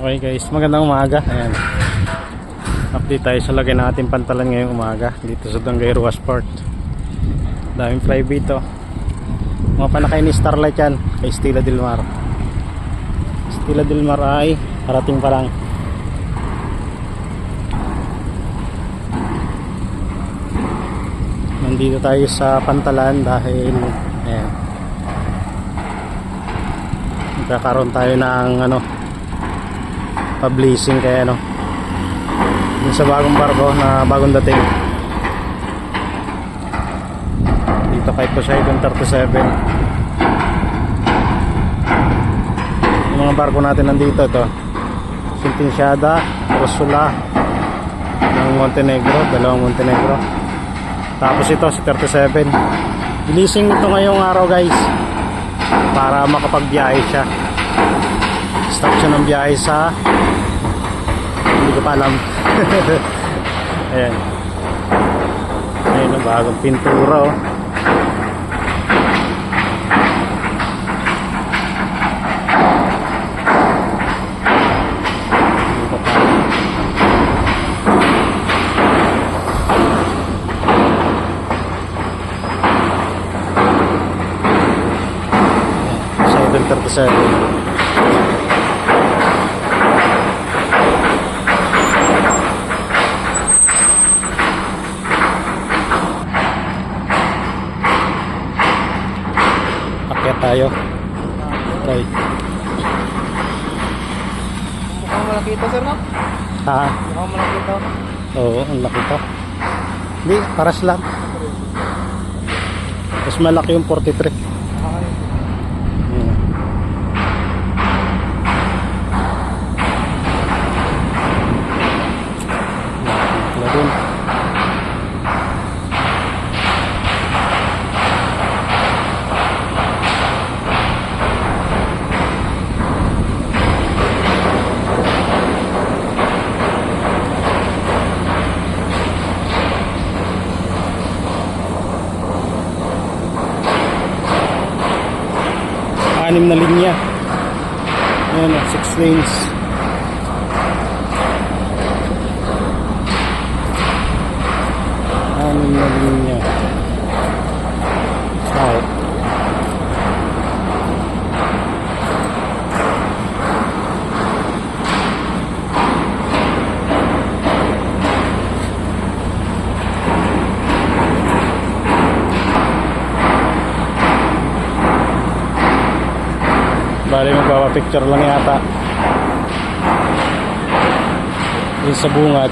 Okay guys, magandang umaga. Ayan. Update tayo sa lagay natin pantalan ngayong umaga dito sa Dangay Ruasport. Daming flybait to. Mga panakay ni Starlight yan kay Stila Del Mar. Stila Del Mar ay parating pa lang. Nandito tayo sa pantalan dahil ayan, magkakaroon tayo ng ano publishing kaya ano yung sa bagong barko na bagong dating. Dito kay Poseidon 37 yung mga barko natin nandito to Sintinsyada Ursula ng Montenegro dalawang Montenegro. Tapos ito si 37 Bilising ito ngayong araw guys para makapagbiyahe siya siya ng biyahe sa hindi ko pa alam. Ayan. Ayan ang bagong pintura oh. Ko pa alam. Ayan, Poseidon 37 Akyat tayo. Okay. Mukhang malaki ito, sir, no? Ha? Mukhang malaki ito. Oo, ang laki to. Hindi, paras lang. Mas malaki yung 43. Okay. Hmm. Wala dun. Anim na linya. Ayan o, six lanes Bali magpapapicture lang yata. Yung sa bungad.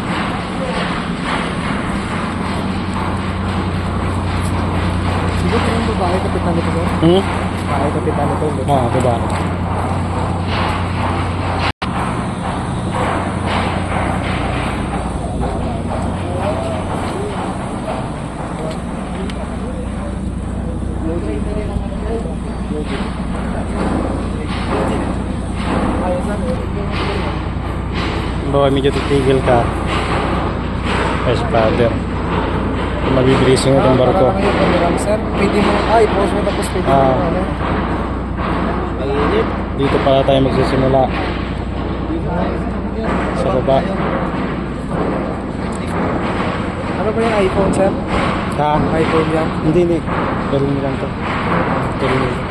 Siguro yung babae kapitan nito. Hmm? Babae kapitan nito. sir. Ah, diba? Baka medyo titigil ka. Yes, brother. Kung Mabibrising itong barko. Parang yung camera mo, sir. Pwede mo, ay, pause mo tapos pwede mo, Ah. ano. Mainit. Dito pala tayo magsisimula. Sa baba. Ano ba yung iPhone, sir? Ha? iPhone yan? Hindi, hindi. Galing lang to. Galing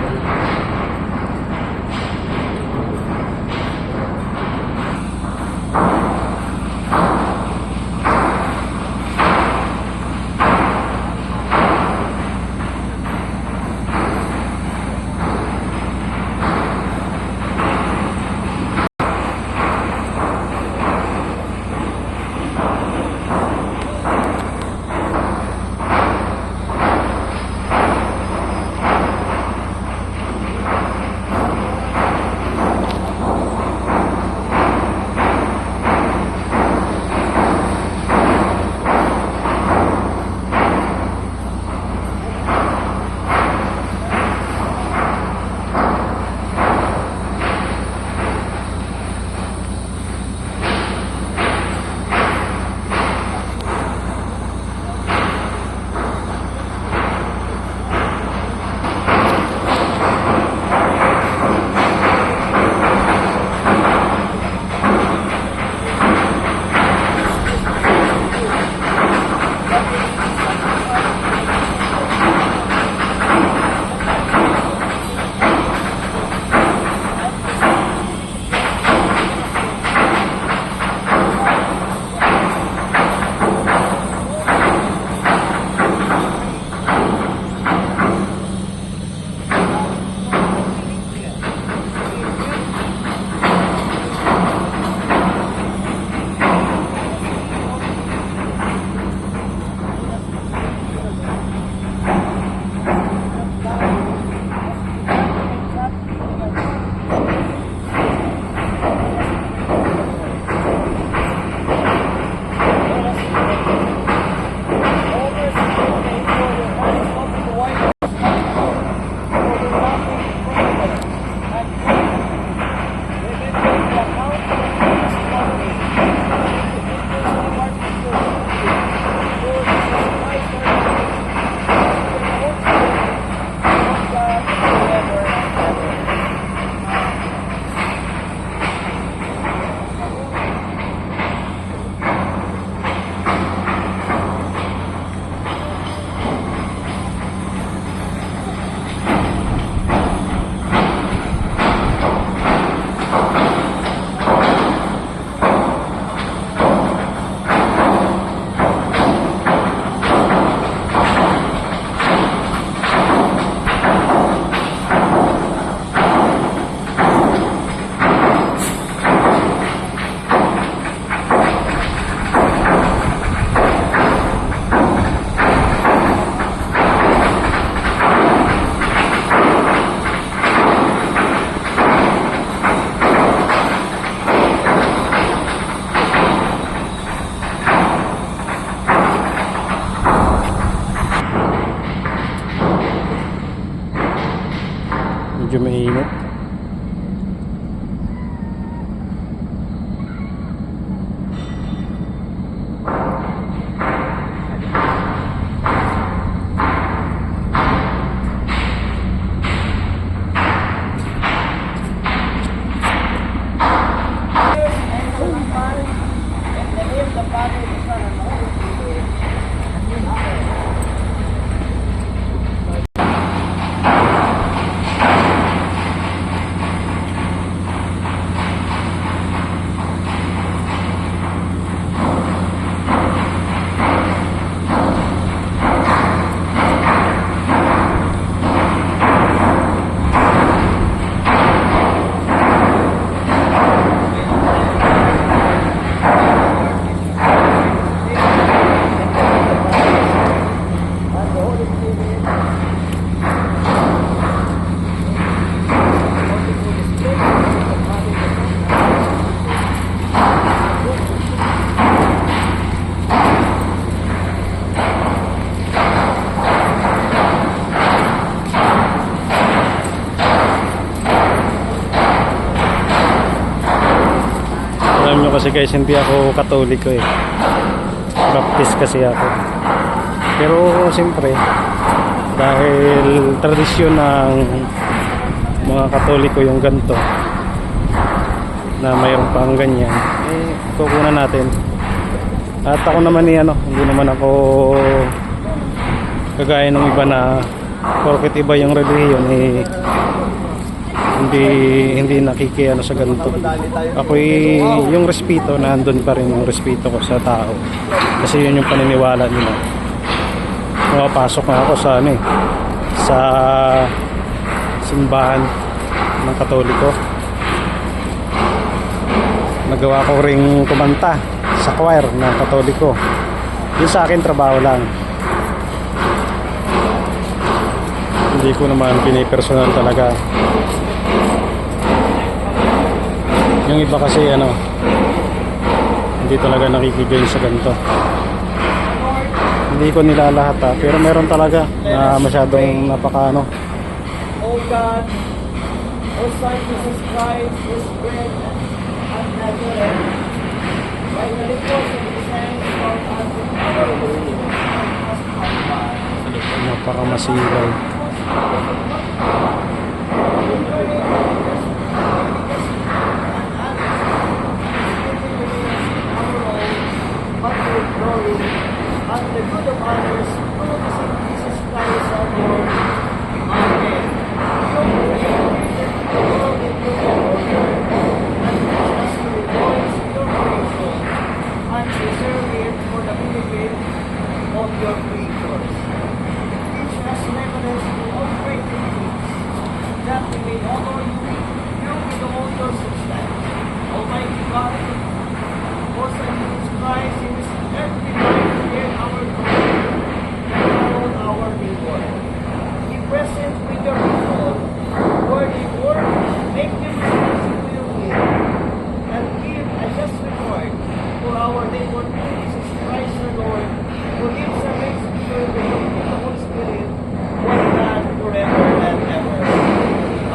lang. kasi guys, hindi ako katoliko eh. Baptist kasi ako. Pero siyempre, dahil tradisyon ng mga katoliko yung ganito na mayroon pang ganyan, eh, kukunan natin. At ako naman ni ano, hindi naman ako kagaya ng iba na porket iba yung relihiyon eh hindi hindi nakikiano sa ganito. Ako yung respeto nandun pa rin yung respeto ko sa tao. Kasi yun yung paniniwala nila. Pumapasok na ako sa ano eh, sa simbahan ng Katoliko. Nagawa ko ring kumanta sa choir ng Katoliko. Yun sa akin trabaho lang. Hindi ko naman pinipersonal talaga. Yung iba kasi ano, hindi talaga nakikijoin sa ganito. Hindi ko nilalahat ha, pero meron talaga na masyadong napaka ano. O God, O Son Jesus Christ, whose bread and Nazareth, by the repose of us in our belief, Napaka masigaw. but with glory, and the good of others, through the same Jesus Christ our Lord. Amen. Your name be the world in your order, and teach us to rejoice in your creation, and preserve it for the benefit of your creatures. Teach us nevertheless to all great things, that we may honor you, you with all your substance. Almighty God, for Son Jesus Christ, in His earthly life, in our glory, and all our reward. Be present with your people, word in word, make them responsive to your will, and give a just reward for our neighbor Jesus Christ our Lord, who lives and reigns with you in the unity of the Holy Spirit, one God, forever and ever.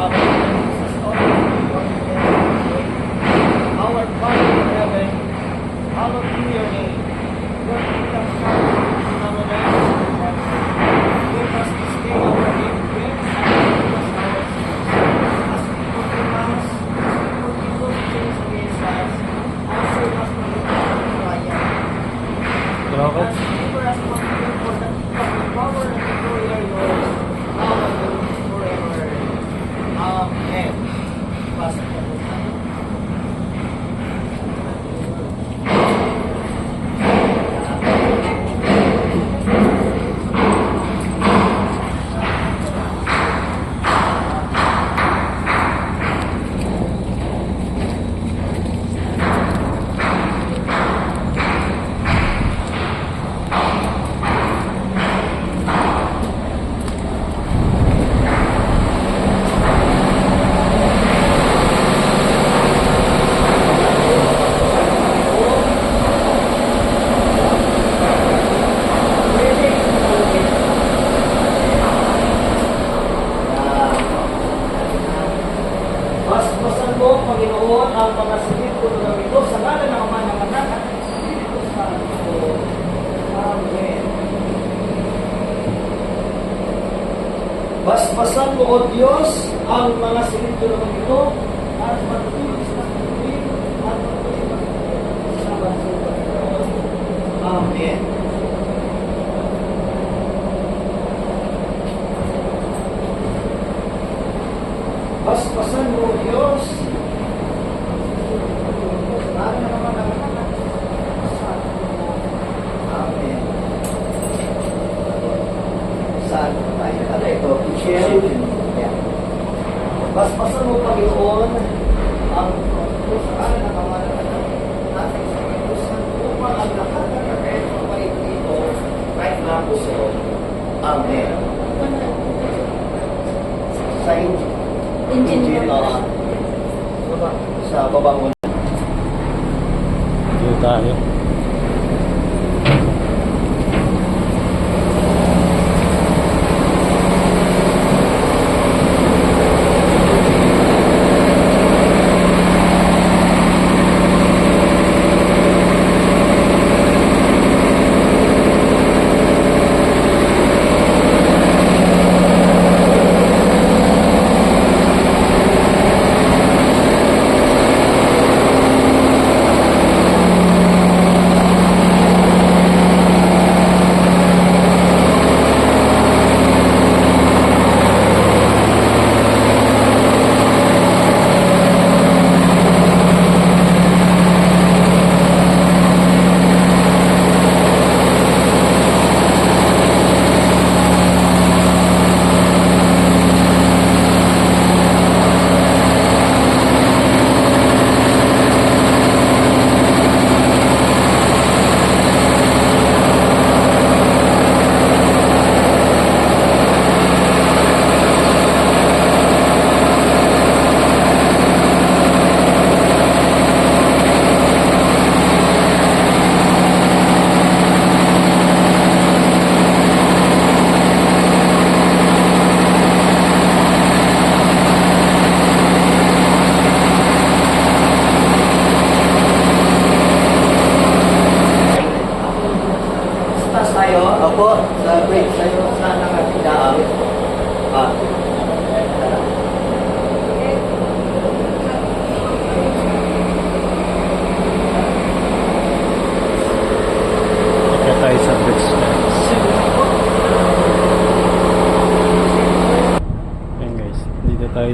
Amen. Jesus, all of you, Lord, our Father in heaven, hallowed be your name. Your kingdom come, come on earth as in heaven. Give us this day our daily bread, and forgive us our sins, as we forgive us, as we forgive those who sin against us, and save us from the wrath of triumph. Bakit? And deliver us from evil, for the kingdom, the power,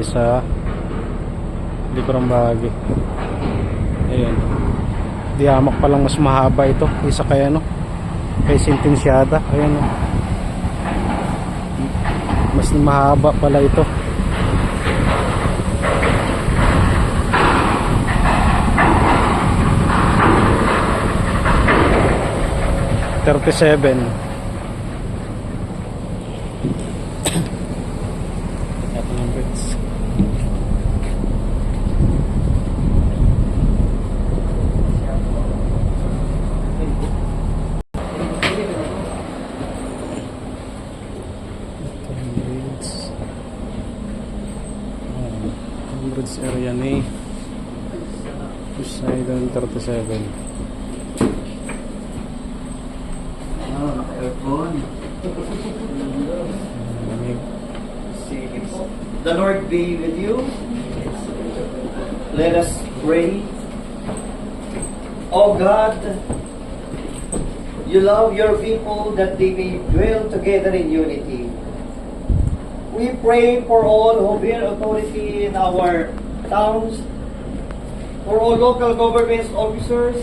sa likurang bahagi. Ayan. Di hamak pa lang mas mahaba ito. Isa kaya ano, kay sentensyada. Ayan o. Mas mahaba pala ito. Thirty-seven. You love your people that they may dwell together in unity. We pray for all who bear authority in our towns, for all local government officers,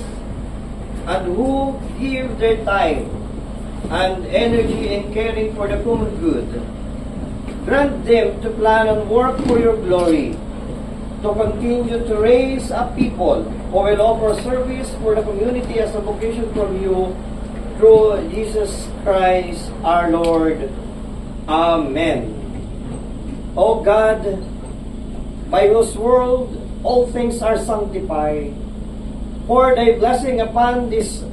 and who give their time and energy in caring for the common good. Grant them to plan and work for your glory, to continue to raise up people who will offer service for the community as a vocation from you through Jesus Christ our Lord. Amen. O God, by whose world all things are sanctified, pour thy blessing upon this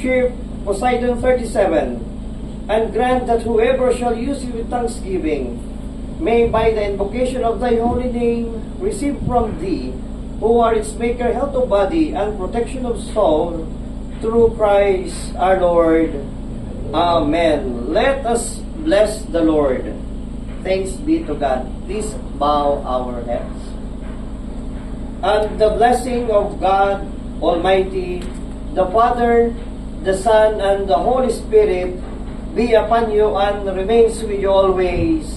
ship Poseidon 37, and grant that whoever shall use it with thanksgiving may by the invocation of thy holy name receive from thee, who are its maker, health of body and protection of soul, through Christ our Lord. Amen. Let us bless the Lord. Thanks be to God. Please bow our heads. And the blessing of God Almighty, the Father, the Son, and the Holy Spirit be upon you and remains with you always.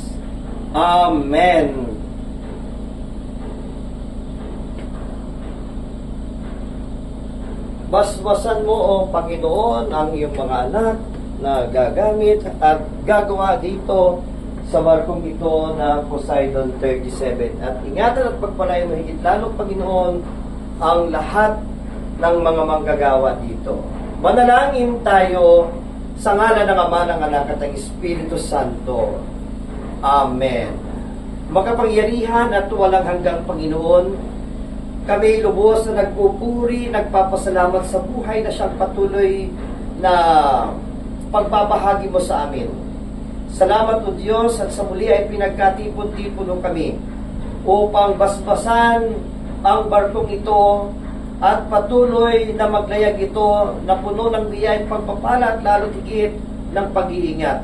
Amen. Basbasan mo, O Panginoon, ang iyong mga anak na gagamit at gagawa dito sa barkong ito na Poseidon 37. At ingatan at pagpalayan mo higit lalo, Panginoon, ang lahat ng mga manggagawa dito. Manalangin tayo sa ngala ng Ama, ng Anak at ng Espiritu Santo. Amen. Makapangyarihan at walang hanggang Panginoon, kami lubos na nagpupuri, nagpapasalamat sa buhay na siyang patuloy na pagbabahagi mo sa amin. Salamat o Diyos at sa muli ay pinagkatipon-tipon kami upang basbasan ang barkong ito at patuloy na maglayag ito na puno ng biyay pagpapala at lalo tigit ng pag-iingat.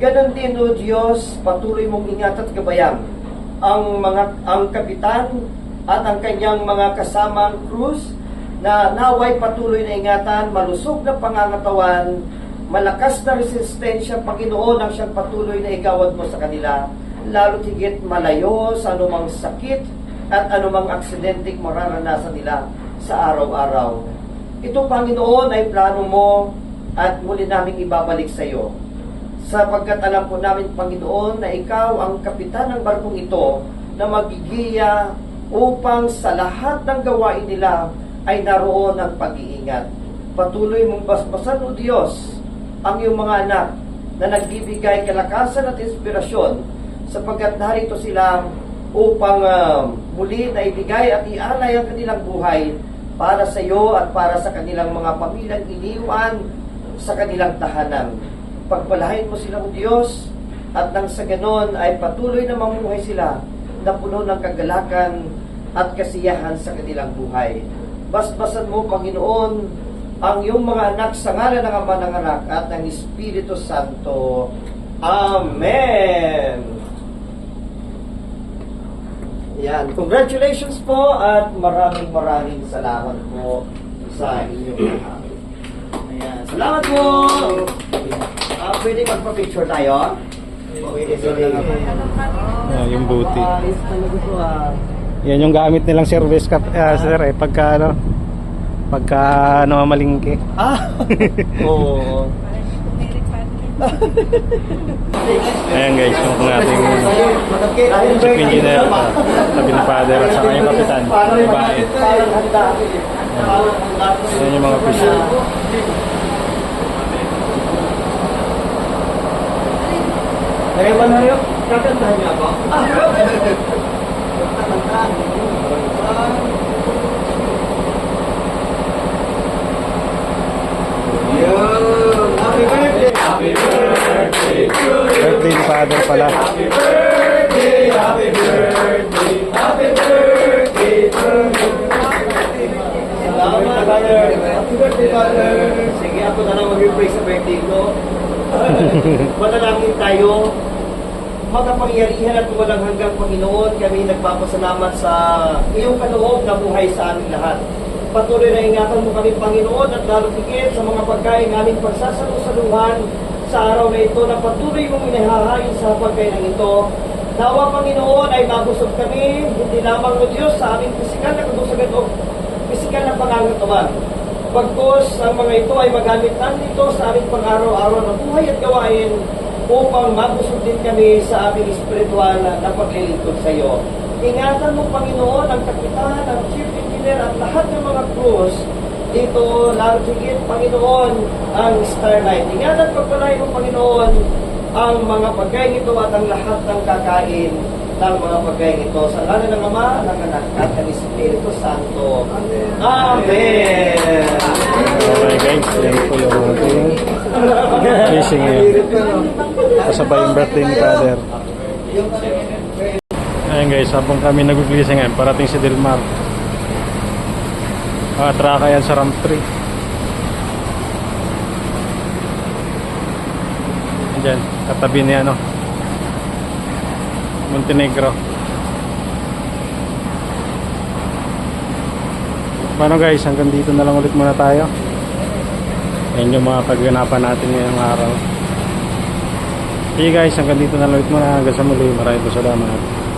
Ganon din o Diyos, patuloy mong ingat at gabayan ang mga ang kapitan at ang kanyang mga kasamang krus na naway patuloy na ingatan, malusog na pangangatawan, malakas na resistensya, Panginoon, ang siyang patuloy na igawad mo sa kanila, lalo tigit malayo sa anumang sakit at anumang aksidente mararanasan nila sa araw-araw. Ito, Panginoon, ay plano mo at muli naming ibabalik sa iyo. Sapagkat alam po namin, Panginoon, na ikaw ang kapitan ng barkong ito na magigiya upang sa lahat ng gawain nila ay naroon ang pag-iingat. Patuloy mong basbasan, O Diyos, ang iyong mga anak na nagbibigay kalakasan at inspirasyon sapagkat narito sila upang ah, muli na ibigay at ialay ang kanilang buhay para sa iyo at para sa kanilang mga pamilyang iniwan sa kanilang tahanan. Pagpalahin mo sila, O Diyos, at nang sa ganon ay patuloy na mamuhay sila na puno ng kagalakan at kasiyahan sa kanilang buhay. Basbasan mo, Panginoon, ang iyong mga anak sa ngalan ng Ama ng Anak at ng Espiritu Santo. Amen! Yan. Congratulations po at maraming maraming salamat po sa inyong lahat. Ayan. Salamat po! Ah, pwede magpa-picture tayo? Pwede, sige. Ah, yung talaga to ah. Yan yung gamit nilang service kap ah, sir eh pagka ano pagka ano malingki. Ah! Oo. Ayan guys, yung ating Chief engineer ah, tabi ng father at saka yung kapitan, babae. Parang handa. Parang handa. Yan yung mga official. Kaya ba na yun? Kakantahan niya ako? Ah! Kakantahan. Yun. Happy birthday! Happy birthday! Ni father pala. Happy birthday! Happy birthday! Happy birthday to you! Salamat, Father! Happy birthday, Father! Sige, ako na lang mag-repray sa birthday ko. Manalangin tayo. Makapangyarihan at walang hanggang Panginoon, kami nagpapasalamat sa iyong kaloob na buhay sa aming lahat. Patuloy na ingatan mo kami, Panginoon, at lalo higit sa mga pagkain aming pagsasalusaluhan sa araw na ito na patuloy mong inihahain sa pagkain ito. Nawa, Panginoon, ay mabusog kami, hindi lamang o Diyos sa aming pisikal na kabusagan o pisikal na pangangatawan. Pagkos ang mga ito ay magamit namin ito sa aming pang-araw-araw na buhay at gawain upang mabusog din kami sa aming espiritual na paglilingkod sa iyo. Ingatan mo, Panginoon, ang kapitan, ang chief engineer at lahat ng mga crews dito, lalo higit, Panginoon, ang Starlight. Ingatan pagpalain mo, Panginoon, ang mga pagkain ito at ang lahat ng kakain ng mga pagkain ito. Sa ngalan ng Ama, ng Anak, at ng Espiritu Santo. Amen! Okay guys, yan po yung ating fishing ngayon. Kasabay yung birthday ni father. Ayan guys, habang kami nag-glising ngayon, parating si Dilmar. Makatraka yan sa ramp 3. Diyan, katabi ni ano, Montenegro. Paano guys, hanggang dito na lang ulit muna tayo. Yan yung mga kaganapan natin ngayong araw. Okay guys, hanggang dito na lang ulit muna. Hanggang sa muli. Maraming salamat.